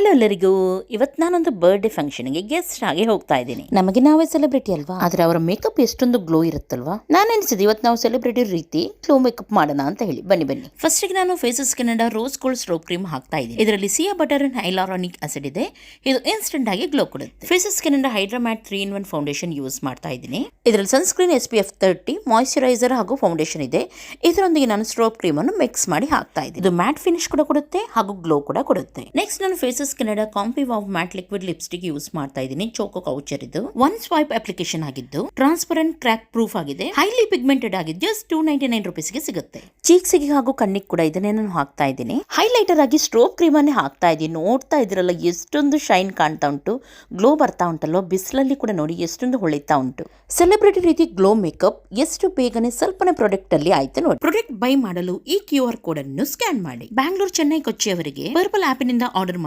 Hello ಎಲ್ಲರಿಗೂ ಇವತ್ತು ನಾನೊಂದು ಬರ್ಡೇ ಫಂಕ್ಷನ್ಗೆ ಗೆಸ್ಟ್ ಆಗಿ ಹೋಗ್ತಾ ಇದ್ದೀನಿ. ನಮಗೆ ನಾವೇ ಸೆಲೆಬ್ರಿಟಿ ಅಲ್ವಾ? ಆದ್ರೆ ಅವರ ಮೇಕಪ್ ಎಷ್ಟೊಂದು ಗ್ಲೋ ಇರುತ್ತಲ್ವಾ? ನಾನು ಅನಿಸಿದೆ ಇವತ್ತು ನಾವು ಸೆಲೆಬ್ರಿಟಿ ರೀತಿ ಗ್ಲೋ ಮೇಕಪ್ ಮಾಡೋಣ ಅಂತ ಹೇಳಿ. ಬನ್ನಿ ಬನ್ನಿ. ಫಸ್ಟ್ಗೆ ನಾನು Faces Canada rose gold strobe cream ಹಾಕ್ತಾ ಇದ್ದೀನಿ. ಇದರಲ್ಲಿ shea butter and hyaluronic acid ಇದೆ. ಇದು ಇನ್ಸ್ಟೆಂಟ್ ಆಗಿ ಗ್ಲೋ ಕೊಡುತ್ತೆ. Faces Canada Hydramatte three in one foundation use ಮಾಡ್ತಾ ಇದ್ದೀನಿ. ಇದರಲ್ಲಿ sunscreen S P F thirty moisturiser ಹಾಗೂ ಫೌಂಡೇಶನ್ ಇದೆ. ಇದರೊಂದಿಗೆ ನಾನು ಸ್ಟ್ರೋಪ್ ಕ್ರೀಮ್ ಅನ್ನು ಮಿಕ್ಸ್ ಮಾಡಿ ಹಾಕ್ತಾ ಇದ್ದೀನಿ. ಇದು ಮ್ಯಾಟ್ ಫಿನಿಶ್ ಕೂಡ ಕೊಡುತ್ತೆ ಹಾಗೂ ಗ್ಲೋ ಕೂಡ ಕೊಡುತ್ತೆ. ನೆಕ್ಸ್ಟ್ ನಾನು Faces Canada comfy wow matte liquid lipstick use ಮಾಡ್ತಾ ಇದ್ದೀನಿ. ಚೋಕೋ ಕೌಚರ್ ಇದು. ಒನ್ ಸ್ವೈಪ್ ಅಪ್ಲಿಕೇಶನ್ ಆಗಿದ್ದು ಟ್ರಾನ್ಸ್ಪರೆಂಟ್ ಕ್ರ್ಯಾಕ್ ಪ್ರೂಫ್ ಆಗಿದೆ. ಹೈಲಿ ಪಿಗ್ಮೆಂಟೆಡ್ ಆಗಿದ್ದು ಜಸ್ಟ್ ಟೂ ನೈಂಟಿ ನೈನ್ ರುಪೀಸ್ಗೆ ಸಿಗುತ್ತೆ. ಚೀಕ್ಸಿಗೆ ಹಾಗೂ ಕಣ್ಣಿಗೆ ಕೂಡ ಇದನ್ನೇ ನಾನು ಹಾಕ್ತಾ ಇದ್ದೀನಿ. ಹೈಲೈಟರ್ ಆಗಿ ಸ್ಟ್ರೋಪ್ ಕ್ರೀಮ್ ಅನ್ನೇ ಹಾಕ್ತಾ ಇದ್ದೀನಿ. ನೋಡ್ತಾ ಇದ್ರಲ್ಲ, ಎಷ್ಟೊಂದು ಶೈನ್ ಕಾಣ್ತಾ ಉಂಟು. ಗ್ಲೋ ಬರ್ತಾ ಉಂಟಲ್ಲೋ ಬಿಸಿಲಲ್ಲಿ ಕೂಡ ನೋಡಿ ಎಷ್ಟೊಂದು ಹೊಳಿತಾ ಉಂಟು. ಸೆಲೆಬ್ರಿಟಿ ರೀತಿ ಗ್ಲೋ ಮೇಕಪ್ ಎಷ್ಟು ಬೇಗನೆ ಸ್ವಲ್ಪನೇ ಪ್ರಾಡಕ್ಟ್ ಅಲ್ಲಿ ಆಯ್ತು ನೋಡಿ. ಪ್ರಾಡಕ್ಟ್ ಬೈ ಮಾಡಲು ಈ ಕ್ಯೂ ಆರ್ ಕೋಡ್ ಅನ್ನು ಸ್ಕ್ಯಾನ್ ಮಾಡಿ. ಬ್ಯಾಂಗ್ಳೂರ್ ಚೆನ್ನೈ ಕೊಚ್ಚಿ ಅವರಿಗೆ ಪರ್ಪಲ್ ಆಪ್ನಿಂದ ಆರ್ಡರ್ ಮಾಡಿ